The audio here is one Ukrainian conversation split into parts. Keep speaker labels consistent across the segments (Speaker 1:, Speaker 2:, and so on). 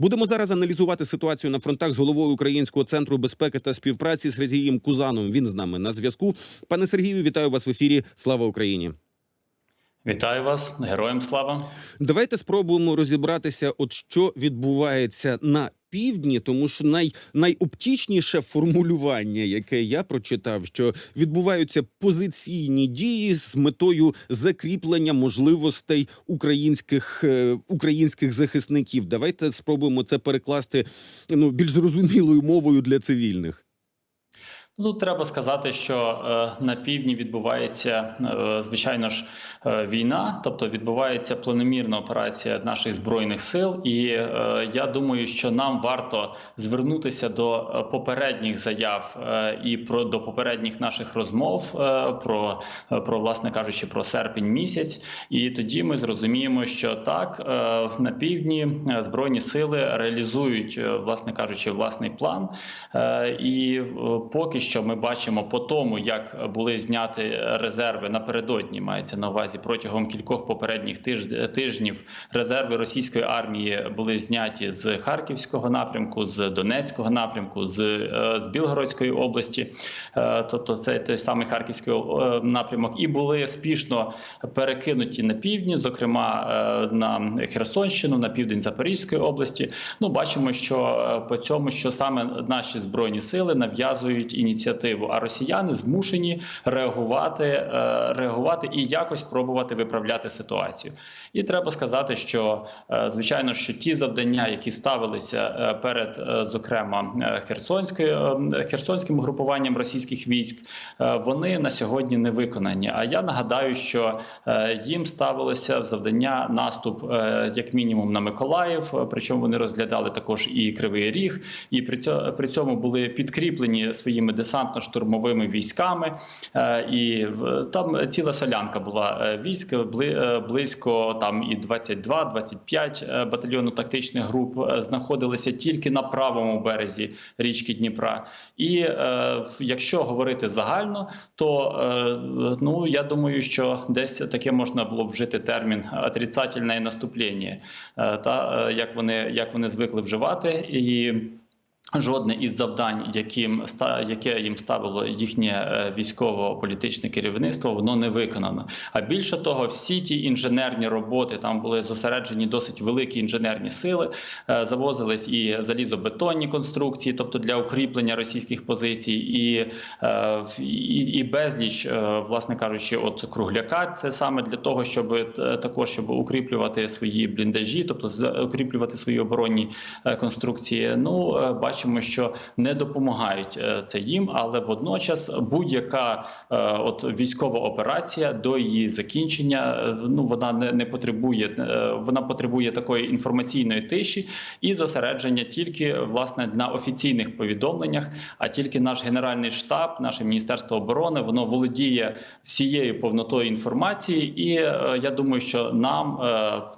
Speaker 1: Будемо зараз аналізувати ситуацію на фронтах з головою Українського центру безпеки та співпраці Сергієм Кузаном. Він з нами на зв'язку. Пане Сергію, вітаю вас в ефірі. Слава Україні!
Speaker 2: Вітаю вас, героям слава.
Speaker 1: Давайте спробуємо розібратися, от що відбувається на півдні, тому що най, найоптічніше формулювання, яке я прочитав, що відбуваються позиційні дії з метою закріплення можливостей українських е, українських захисників. Давайте спробуємо це перекласти ну більш зрозумілою мовою для цивільних.
Speaker 2: Тут треба сказати, що е, на півдні відбувається е, звичайно ж е, війна, тобто відбувається планомірна операція наших збройних сил, і я думаю, що нам варто звернутися до попередніх заяв і про до попередніх наших розмов про, про власне кажучи, про серпень місяць. І тоді ми зрозуміємо, що так е, на півдні збройні сили реалізують, власне кажучи, власний план. І поки що ми бачимо по тому, як були зняті резерви напередодні, мається на увазі протягом кількох попередніх тиж- тижнів. Резерви російської армії були зняті з Харківського напрямку, з Донецького напрямку, з, е, з Білгородської області, Е, тобто це той самий Харківський е, напрямок, і були спішно перекинуті на півдні, зокрема на Херсонщину, на південь Запорізької області. Ну бачимо, що по цьому, що саме наші збройні сили нав'язують ініціативу, а росіяни змушені реагувати, е, реагувати і якось пробувати виправляти ситуацію. І треба сказати, що е, звичайно, що ті завдання, які ставилися е, перед, е, зокрема, Херсонською Херсонським групуванням російських військ, вони на сьогодні не виконані. А я нагадаю, що їм ставилося в завдання наступ, як мінімум, на Миколаїв. Причому вони розглядали також і Кривий Ріг, і при цьому, були підкріплені своїми десантно-штурмовими військами. І там ціла солянка була військ бли- близько там і 22-25 е, батальйону тактичних груп е, знаходилися тільки на правому березі річки Дніпра. І е, якщо говорити загально, то ну я думаю, що десь таке можна було б вжити термін отрицательне наступлення, та як вони як вони звикли вживати і. Жодне із завдань, яким яке їм ставило їхнє е, військово-політичне керівництво, воно не виконано. А більше того, всі ті інженерні роботи там були зосереджені досить великі інженерні сили. е, Завозились і залізобетонні конструкції, тобто для укріплення російських позицій, і, е, і, і безліч, власне кажучи, от кругляка. Це саме для того, щоб також щоб укріплювати свої бліндажі, тобто укріплювати свої оборонні конструкції. Ну е, бачимо, що не допомагають е, це їм, але водночас будь-яка е, от військова операція до її закінчення, е, ну вона не, не потребує, вона потребує такої інформаційної тиші і зосередження тільки власне на офіційних повідомленнях. А тільки наш генеральний штаб, наше міністерство оборони, воно володіє всією повнотою інформації, і я думаю, що нам,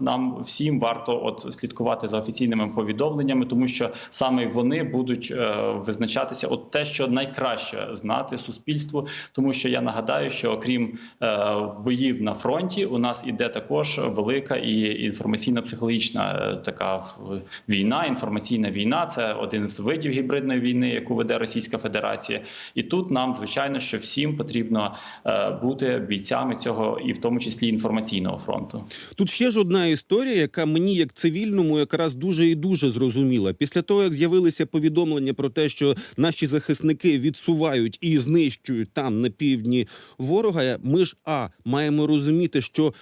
Speaker 2: нам всім варто от слідкувати за офіційними повідомленнями, тому що саме вони будуть е, визначатися от те, що найкраще знати суспільству, тому що я нагадаю, що окрім е, боїв на фронті, у нас іде також велика і інформаційно-психологічна е, така війна. Інформаційна війна це один з видів гібридної війни, яку веде Російська Федерація. І тут нам звичайно, що всім потрібно бути бійцями цього, і в тому числі інформаційного фронту.
Speaker 1: Тут ще ж одна історія, яка мені, як цивільному, якраз дуже і дуже зрозуміла. Після того, як з'явилися повідомлення про те, що наші захисники відсувають і знищують там на півдні ворога, ми ж а маємо розуміти, що.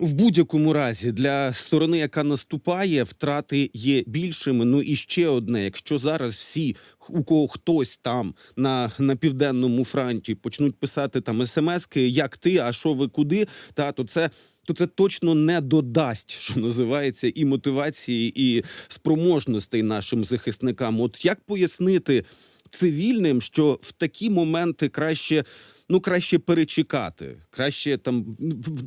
Speaker 1: В будь-якому разі для сторони, яка наступає, втрати є більшими. Ну і ще одне: якщо зараз всі, у кого хтось там на, на південному фронті почнуть писати там смски, як ти, а що ви куди, та то це то це точно не додасть, що називається, і мотивації, і спроможностей нашим захисникам. От як пояснити цивільним, що в такі моменти краще. Ну, краще перечекати, краще там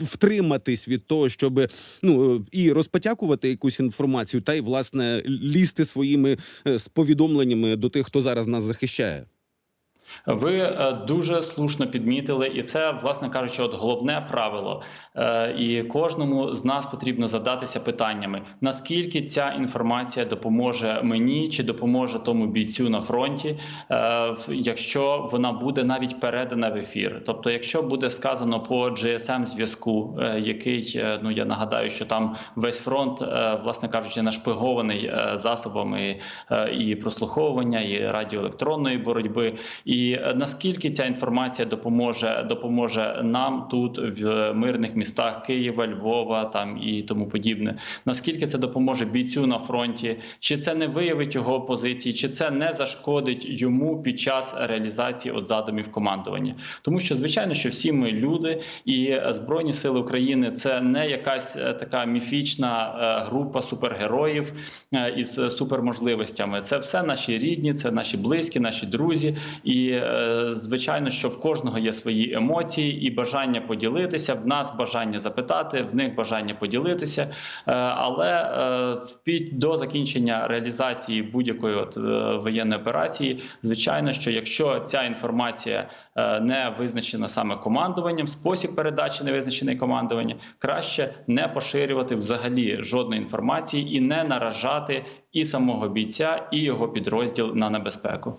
Speaker 1: втриматись від того, щоб ну і розпотякувати якусь інформацію, та й власне лізти своїми е, повідомленнями до тих, хто зараз нас захищає.
Speaker 2: Ви е, дуже слушно підмітили, і це, власне кажучи, от головне правило. Е, І кожному з нас потрібно задатися питаннями: наскільки ця інформація допоможе мені чи допоможе тому бійцю на фронті, е, якщо вона буде навіть передана в ефір. Тобто, якщо буде сказано по GSM зв'язку, який ну я нагадаю, що там весь фронт, власне кажучи, нашпигований засобами і прослуховування, і радіоелектронної боротьби. І е, наскільки ця інформація допоможе допоможе нам тут в мирних містах Києва, Львова там і тому подібне? Наскільки це допоможе бійцю на фронті? Чи це не виявить його позиції, чи це не зашкодить йому під час реалізації от задумів командування? Тому що звичайно, що всі ми люди, і е, збройні сили України це не якась е, така міфічна група супергероїв із суперможливостями. Це все наші рідні, це наші близькі, наші друзі. І е, звичайно, що в кожного є свої емоції і бажання поділитися. В нас бажання запитати, в них бажання поділитися. Е, Але е, до закінчення реалізації будь-якої воєнної операції, звичайно, що якщо ця інформація не визначена саме командуванням, спосіб передачі не визначений командуванням, краще не поширювати взагалі жодної інформації і не наражати і самого бійця, і його підрозділ на небезпеку.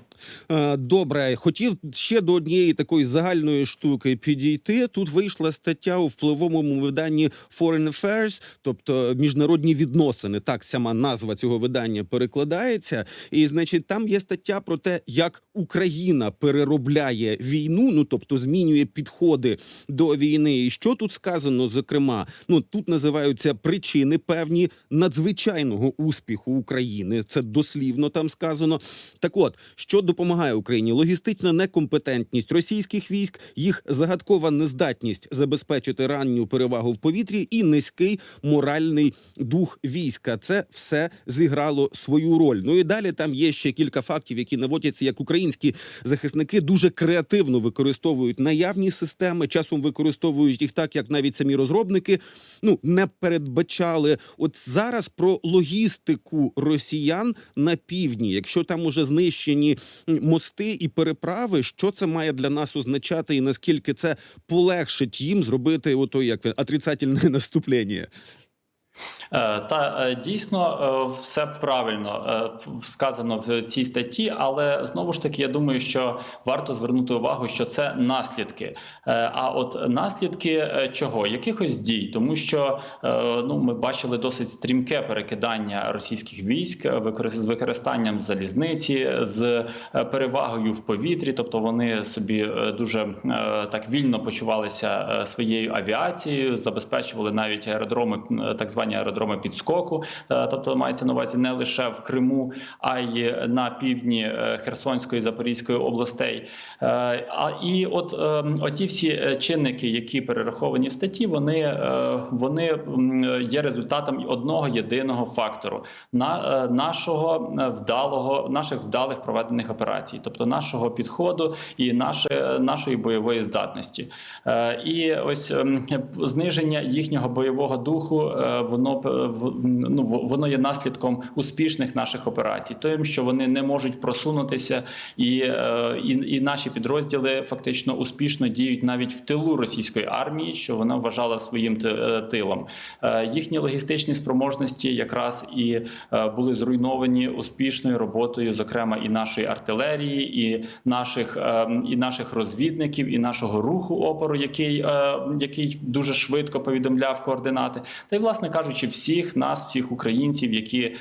Speaker 1: Е, Добре, хотів ще до однієї такої загальної штуки підійти. Тут вийшла стаття у впливовому виданні Foreign Affairs, тобто міжнародні відносини. Так сама назва цього видання перекладається. І значить, там є стаття про те, як Україна переробляє війну, ну тобто змінює підходи до війни. І що тут сказано? Зокрема, ну тут називаються причини певні надзвичайного успіху України. Це дослівно там сказано. Так от, що допомагає Україні? Логістична некомпетентність російських військ, їх загадкова нездатність забезпечити ранню перевагу в повітрі і низький моральний дух війська. Це все зіграло свою роль. Ну і далі там є ще кілька фактів, які наводяться, як українські захисники дуже креативно використовують наявні системи, часом використовують їх так, як навіть самі розробники ну не передбачали. От зараз про логістику росіян на півдні, якщо там уже знищені мости і переправи, що це має для нас означати, і наскільки це полегшить їм зробити ото як отрицательне наступлення?
Speaker 2: Е, Та е, дійсно е, все правильно сказано в цій статті, але знову ж таки я думаю, що варто звернути увагу, що це наслідки. Е, А от наслідки е, чого? Якихось дій, тому що е, ну ми бачили досить стрімке перекидання російських військ з використанням залізниці, з перевагою в повітрі, тобто вони собі дуже так вільно почувалися своєю авіацією, забезпечували навіть аеродроми, так звані аеродроми підскоку. Тобто мається на увазі не лише в Криму, а й на півдні Херсонської Запорізької областей. А і от е, оті всі е, чинники, які перераховані в статті, вони, е, вони є результатом одного єдиного фактору на е, нашого вдалого, наших вдалих проведених операцій, тобто нашого підходу і наше, нашої бойової здатності. І ось ем, зниження їхнього бойового духу, воно ну, воно є наслідком успішних наших операцій, тим, що вони не можуть просунутися, і, і, і наші підрозділи фактично успішно діють навіть в тилу російської армії, що вона вважала своїм е, тилом. Е, Їхні логістичні спроможності якраз і е, були зруйновані успішною роботою, зокрема і нашої артилерії, і наших і наших розвідників, і нашого руху опору, який, який дуже швидко повідомляв координати, та й власне кажучи, всіх нас, всіх українців, які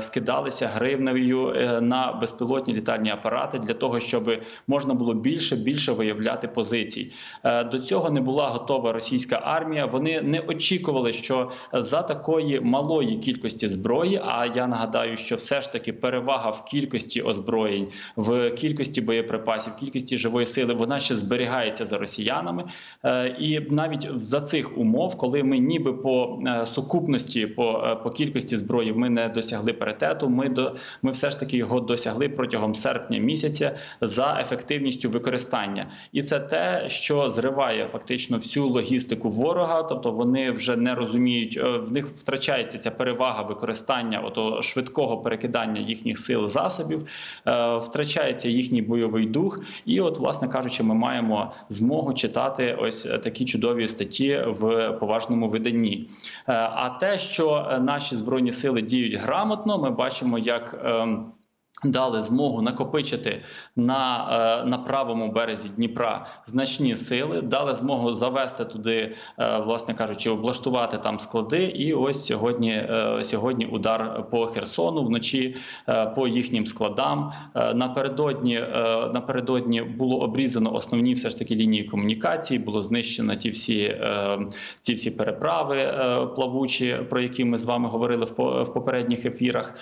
Speaker 2: скидалися гривнею на безпілотні літальні апарати для того, щоб можна було більше більше виявляти позицій. Е, До цього не була готова російська армія. Вони не очікували, що за такої малої кількості зброї. А я нагадаю, що все ж таки перевага в кількості озброєнь, в кількості боєприпасів, в кількості живої сили, вона ще зберігається за росіянами. Е, І навіть за цих умов, коли ми ніби по е, сукупності по, по кількості зброї ми не досягли паритету. Ми до ми все ж таки його досягли протягом серпня місяця за ефективністю використання, і це те, що зриває фактично всю логістику ворога. Тобто вони вже не розуміють, е, в них втрачається ця перевага використання ото швидкого перекидання їхніх сил засобів, е, втрачається їхній бойовий дух. І, от, власне кажучи, ми маємо змогу читати ось такі чудові статті в поважному виданні. Е, А те, що наші збройні сили діють грамотно, ми бачимо, як. Дали змогу накопичити на, е, на правому березі Дніпра значні сили, дали змогу завести туди, е, власне кажучи, облаштувати там склади. І ось сьогодні, е, сьогодні удар по Херсону вночі по їхнім складам. Напередодні напередодні було обрізано основні все ж таки лінії комунікації. Було знищено ті всі ці всі переправи плавучі, про які ми з вами говорили в по- в попередніх ефірах.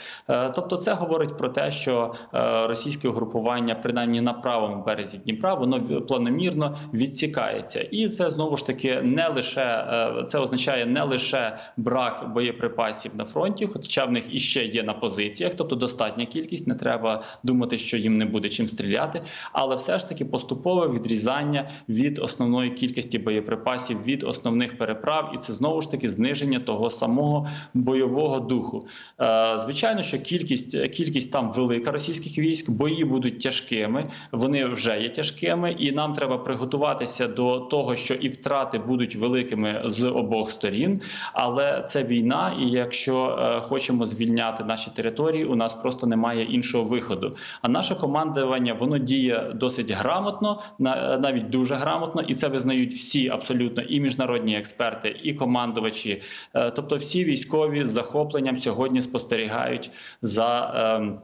Speaker 2: Тобто, це говорить про те, що е, російське угрупування, принаймні на правому березі Дніпра, воно планомірно відсікається, і це знову ж таки не лише е, це означає не лише брак боєприпасів на фронті, хоча в них іще є на позиціях, тобто достатня кількість. Не треба думати, що їм не буде чим стріляти, але все ж таки поступове відрізання від основної кількості боєприпасів від основних переправ, і це знову ж таки зниження того самого бойового духу. Е, Звичайно, що кількість кількість там велика російських військ, бої будуть тяжкими. Вони вже є тяжкими, і нам треба приготуватися до того, що і втрати будуть великими з обох сторін. Але це війна, і якщо е, хочемо звільняти наші території, у нас просто немає іншого виходу. А наше командування воно діє досить грамотно, на- навіть дуже грамотно, і це визнають всі абсолютно і міжнародні експерти, і командувачі. Е, Тобто, всі військові з захопленням сьогодні спостерігають за.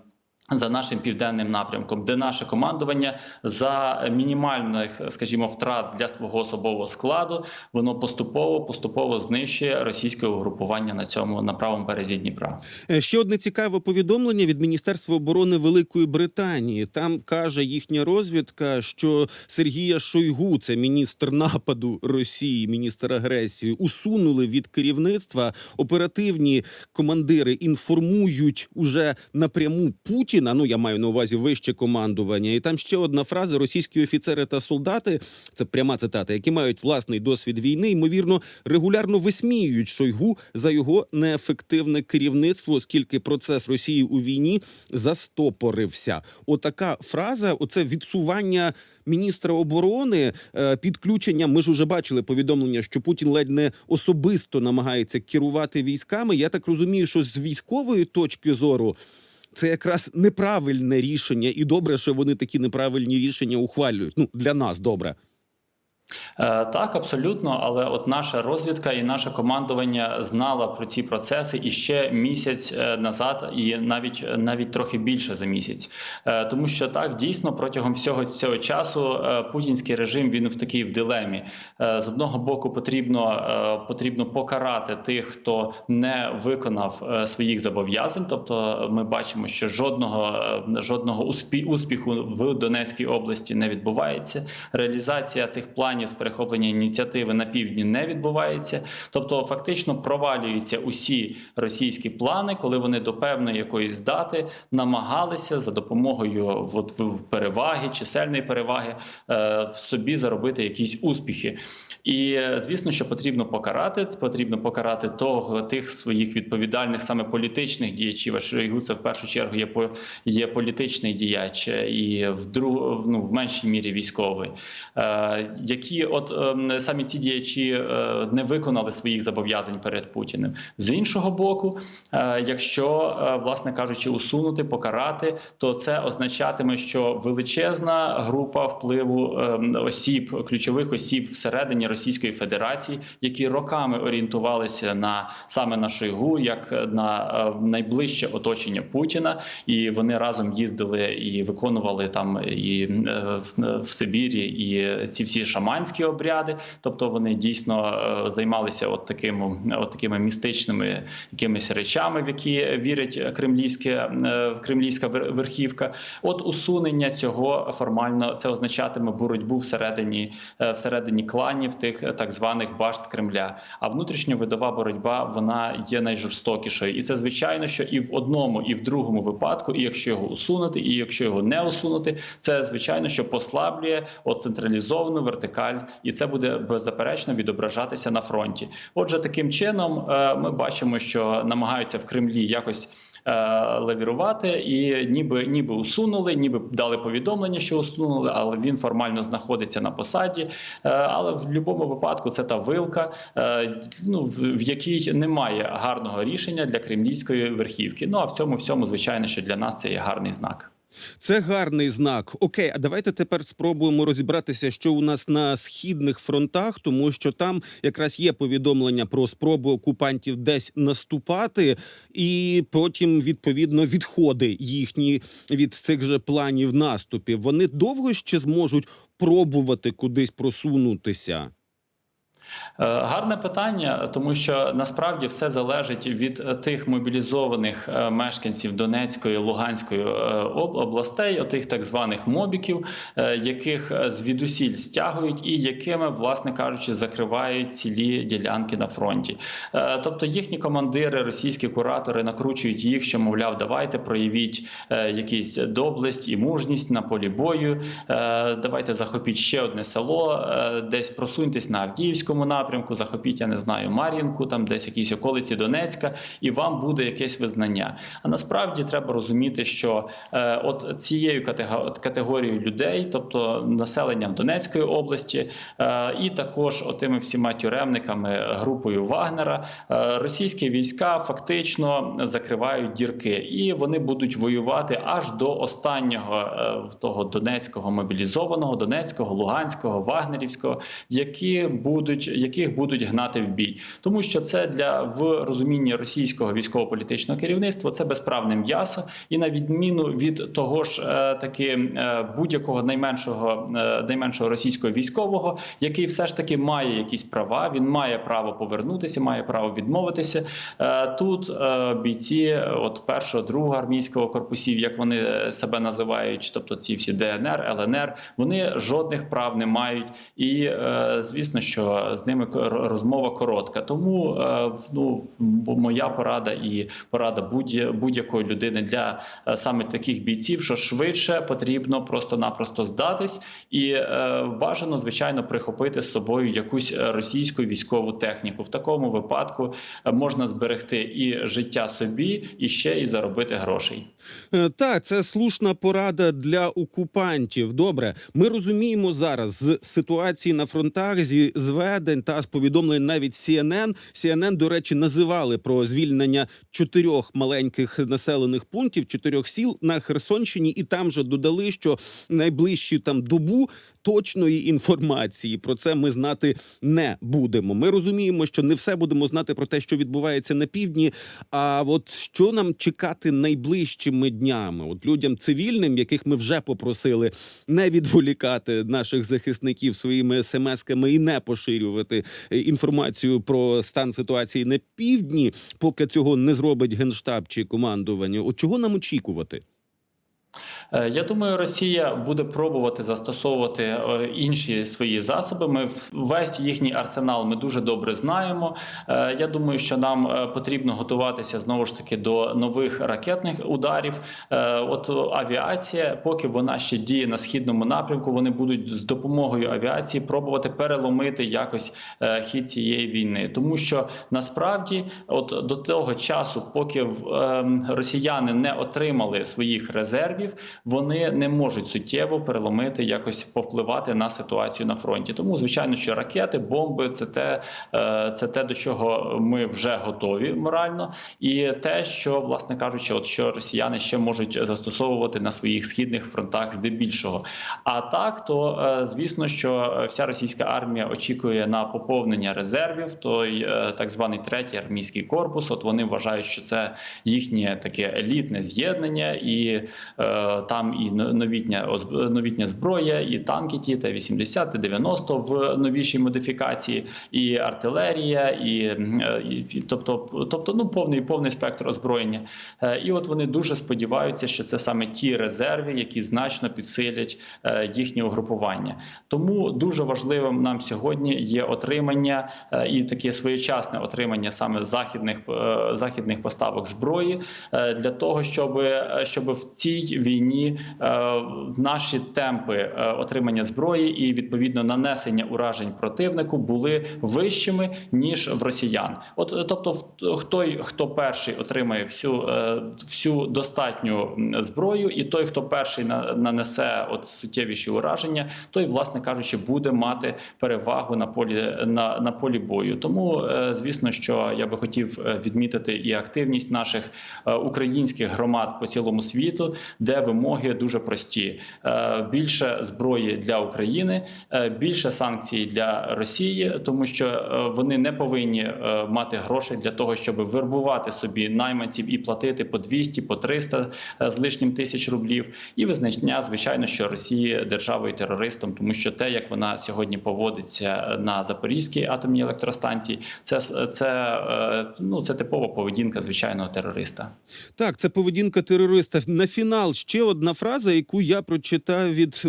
Speaker 2: За нашим південним напрямком, де наше командування за мінімальних, скажімо, втрат для свого особового складу, воно поступово поступово знищує російське угрупування на цьому на правому березі Дніпра.
Speaker 1: Е, Ще одне цікаве повідомлення від Міністерства оборони Великої Британії. Там каже їхня розвідка, що Сергія Шойгу, це міністр нападу Росії, міністр агресії, усунули від керівництва. Оперативні командири інформують уже напряму Путіна. Ну я маю на увазі вище командування. І там ще одна фраза: російські офіцери та солдати, це пряма цитата, які мають власний досвід війни, ймовірно, регулярно висміюють Шойгу за його неефективне керівництво, оскільки процес Росії у війні застопорився. Отака фраза, оце відсування міністра оборони, е, підключення. Ми ж уже бачили повідомлення, що Путін ледь не особисто намагається керувати військами. Я так розумію, що з військової точки зору. Це якраз неправильне рішення, і добре, що вони такі неправильні рішення ухвалюють. Ну для нас добре.
Speaker 2: Е, Так, абсолютно. Але от наша розвідка і наше командування знала про ці процеси і ще місяць е, назад, і навіть навіть трохи більше за місяць. Е, Тому що так дійсно протягом всього цього часу е, путінський режим він в такій в дилемі. Е, З одного боку, потрібно е, потрібно покарати тих, хто не виконав е, своїх зобов'язань. Тобто, ми бачимо, що жодного е, жодного успі- успіху в Донецькій області не відбувається. Реалізація цих планів з перехоплення ініціативи на півдні не відбувається. Тобто, фактично провалюються усі російські плани, коли вони до певної якоїсь дати намагалися за допомогою переваги, чисельної переваги е, в собі заробити якісь успіхи. І е, звісно, що потрібно покарати. Потрібно покарати того тих своїх відповідальних саме політичних діячів. А Шойгу це в першу чергу є є політичний діяч е, і в друг, ну, в меншій мірі військовий, е, які от е, самі ці діячі е, не виконали своїх зобов'язань перед Путіним. З іншого боку, е, якщо е, власне кажучи, усунути, покарати, то це означатиме, що величезна група впливу е, осіб, ключових осіб всередині Російської Федерації, які роками орієнтувалися на саме на Шойгу, як на е, найближче оточення Путіна, і вони разом їздили і виконували там і е, в, в Сибірі, і ці всі шаманські обряди, тобто вони дійсно е, займалися от такими, от такими містичними якимись речами, в які вірить кремлівське е, кремлівська верхівка. От усунення цього формально це означатиме боротьбу всередині е, всередині кланів тих е, так званих башт Кремля. А внутрішньовидова боротьба вона є найжорстокішою, і це звичайно, що і в одному, і в другому випадку, і якщо його усунути, і якщо його не усунути, це звичайно, що послаблює от централізовану вертикаль, і це буде беззаперечно відображатися на фронті. Отже, таким чином е, ми бачимо, що намагаються в Кремлі якось. Е, Лавірувати і ніби ніби усунули, ніби дали повідомлення, що усунули, але він формально знаходиться на посаді. Е, Але в будь-якому випадку це та вилка, е, ну в якій немає гарного рішення для кремлівської верхівки. Ну а в цьому всьому, звичайно, що для нас це є гарний знак.
Speaker 1: Це гарний знак. Окей, а давайте тепер спробуємо розібратися, що у нас на східних фронтах, тому що там якраз є повідомлення про спробу окупантів десь наступати, і потім відповідно відходи їхні від цих же планів наступів. Вони довго ще зможуть пробувати кудись просунутися.
Speaker 2: Е, Гарне питання, тому що насправді все залежить від е, тих мобілізованих е, мешканців Донецької Луганської областей, отих так званих мобіків, яких звідусіль стягують, і якими, власне кажучи, закривають цілі ділянки на фронті. Тобто їхні командири, російські куратори накручують їх, що мовляв, давайте проявіть якісь доблесть і мужність на полі бою. Давайте захопіть ще одне село, десь просуньтесь на Авдіївському напрямку, захопіть, я не знаю, Мар'їнку, там десь якісь околиці Донецька, і вам буде якесь визнання. А насправді треба розуміти, що е, от цією катего- категорією людей, тобто населенням Донецької області, е, і також отими всіма тюремниками, групою Вагнера, е, російські війська фактично закривають дірки, і вони будуть воювати аж до останнього е, того Донецького мобілізованого, Донецького, Луганського, Вагнерівського, які будуть яких будуть гнати в бій, тому що це для в розумінні російського військово-політичного керівництва це безправне м'ясо, і на відміну від того ж е, таки е, будь-якого найменшого е, найменшого російського військового, який все ж таки має якісь права, він має право повернутися, має право відмовитися. Тут бійці, от першого, другого армійського корпусів, як вони себе називають, тобто ці всі ДНР, ЛНР, вони жодних прав не мають, і звісно, що з ними розмова коротка. Тому е, ну моя порада і порада будь- будь-якої людини для е, саме таких бійців, що швидше потрібно просто-напросто здатись, і е, бажано звичайно прихопити з собою якусь російську військову техніку. В такому випадку можна зберегти і життя собі, і ще і заробити грошей.
Speaker 1: Так, це слушна порада для окупантів. Добре, ми розуміємо зараз з ситуації на фронтах, зі зведень та з повідомлень навіть CNN. CNN, до речі, називали про звільнення чотирьох маленьких населених пунктів, чотирьох сіл на Херсонщині, і там же додали, що найближчу там добу точної інформації про це ми знати не будемо. Ми розуміємо, що не все будемо знати про те, що відбувається на півдні. А от що нам чекати найближчими днями? От людям цивільним, яких ми вже попросили не відволікати наших захисників своїми смс-ками і не поширювати е, інформацію про стан ситуації на півдні, поки цього не зробить генштаб чи командування. От чого нам очікувати?
Speaker 2: Е, Я думаю, Росія буде пробувати застосовувати е, інші свої засоби. Ми весь їхній арсенал ми дуже добре знаємо. Е, Я думаю, що нам потрібно готуватися знову ж таки до нових ракетних ударів. От авіація, поки вона ще діє на східному напрямку, вони будуть з допомогою авіації пробувати переломити якось хід цієї війни, тому що насправді, от до того часу, поки ем, росіяни не отримали своїх резервів, вони не можуть суттєво переломити, якось повпливати на ситуацію на фронті. Тому, звичайно, що ракети, бомби це те, е, це те, до чого ми вже готові морально, і те, що, власне кажучи, от що росіяни ще можуть застосовувати на своїх східних фронтах здебільшого. А так, то е, звісно, що вся російська армія очікує на поповнення резервів. Той е, так званий третій армійський корпус. От вони вважають, що це їхнє таке елітне з'єднання, і там і новітня новітня зброя, і танки ті Т-80, Т-90 в новішій модифікації, і артилерія, і, і тобто, тобто ну повний повний спектр озброєння. Е, І от вони дуже сподіваються, що це саме ті резерви, які значно підсилять е, їхнє угрупування. Тому дуже важливим нам сьогодні є отримання е, і таке своєчасне отримання саме західних західних поставок зброї для того, щоб, щоб в цій війні е, наші темпи е, отримання зброї і відповідно нанесення уражень противнику були вищими ніж в росіян. От е, тобто, той, хто перший отримає всю, всю достатню зброю, і той, хто перший на- нанесе от суттєвіші ураження, той, власне кажучи, буде мати перевагу на полі на, на полі бою. Тому, звісно, що я би хотів відмітити і активність наших українських громад по цілому світу, де вимоги дуже прості: Е, більше зброї для України, е, більше санкцій для Росії, тому що е, вони не повинні мати грошей для того, щоб вербувати собі найманців і платити по 200, по 300 е, з лишнім тисяч рублів, і визнання, звичайно, що Росії державою терористом, тому що те, як вона сьогодні поводиться на Запорізькій атомній електростанції, це це ну це типова поведінка звичайного терориста.
Speaker 1: Так, це поведінка терориста. На фінал ще одна фраза, яку я прочитав від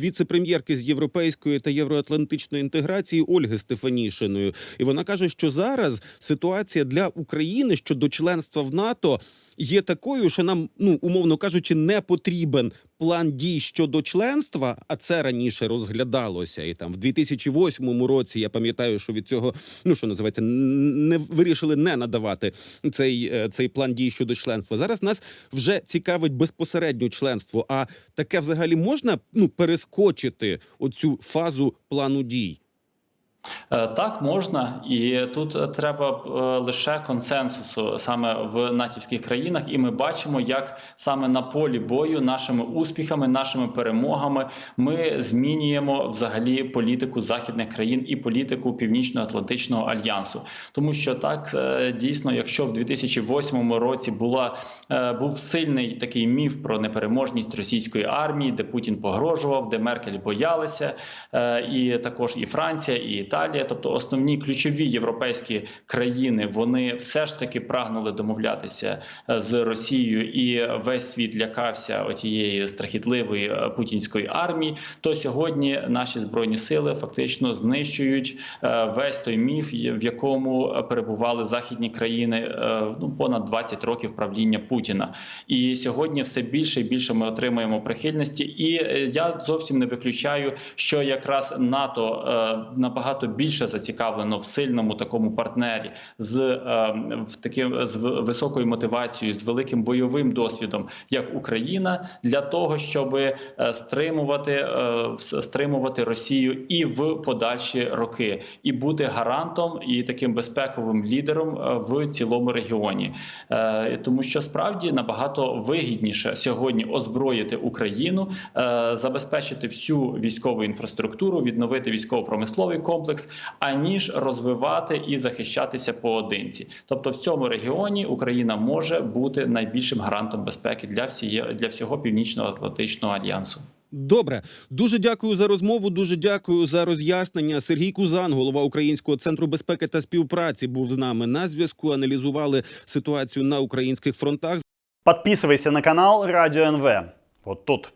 Speaker 1: віце-прем'єрки з європейської та євроатлантичної інтеграції Ольги Стефанішиної. І вона каже, що зараз ситуація для України щодо членства в НАТО. Є такою, що нам, ну умовно кажучи, не потрібен план дій щодо членства, а це раніше розглядалося. І там в 2008 році я пам'ятаю, що від цього, ну що називається, не вирішили не надавати цей, е, цей план дій щодо членства. Зараз нас вже цікавить безпосередньо членство. А таке взагалі можна ну перескочити оцю фазу плану дій?
Speaker 2: Е, Так, можна, і тут е, треба е, лише консенсусу саме в натівських країнах, і ми бачимо, як саме на полі бою нашими успіхами, нашими перемогами ми змінюємо взагалі політику західних країн і політику Північно-Атлантичного альянсу. Тому що так дійсно, якщо в 2008 році була був сильний такий міф про непереможність російської армії, де Путін погрожував, де Меркель боялися, і також і Франція, і Італія, тобто основні ключові європейські країни, вони все ж таки прагнули домовлятися е, з Росією, і весь світ лякався отієї страхітливої е, путінської армії. То сьогодні наші збройні сили фактично знищують е, весь той міф, в якому перебували західні країни ну понад 20 років правління Путіна. І сьогодні все більше і більше ми отримуємо прихильності. І я зовсім не виключаю, що якраз НАТО е, набагато більше зацікавлено в сильному такому партнері з е, в таким з високою мотивацією, з великим бойовим досвідом, як Україна, для того, щоб е, стримувати е, стримувати Росію і в подальші роки, і бути гарантом і таким безпековим лідером в цілому регіоні, тому що справді набагато вигідніше сьогодні озброїти Україну, забезпечити всю військову інфраструктуру, відновити військово-промисловий комплекс, аніж розвивати і захищатися поодинці. Тобто, в цьому регіоні Україна може бути найбільшим гарантом безпеки для всієї для всього північно-атлантичного альянсу.
Speaker 1: Добре, дуже дякую за розмову. Дуже дякую за роз'яснення. Сергій Кузан, голова Українського центру безпеки та співпраці, був з нами на зв'язку. Аналізували ситуацію на українських фронтах.
Speaker 3: Подписывайся на канал Радио НВ. Вот тут.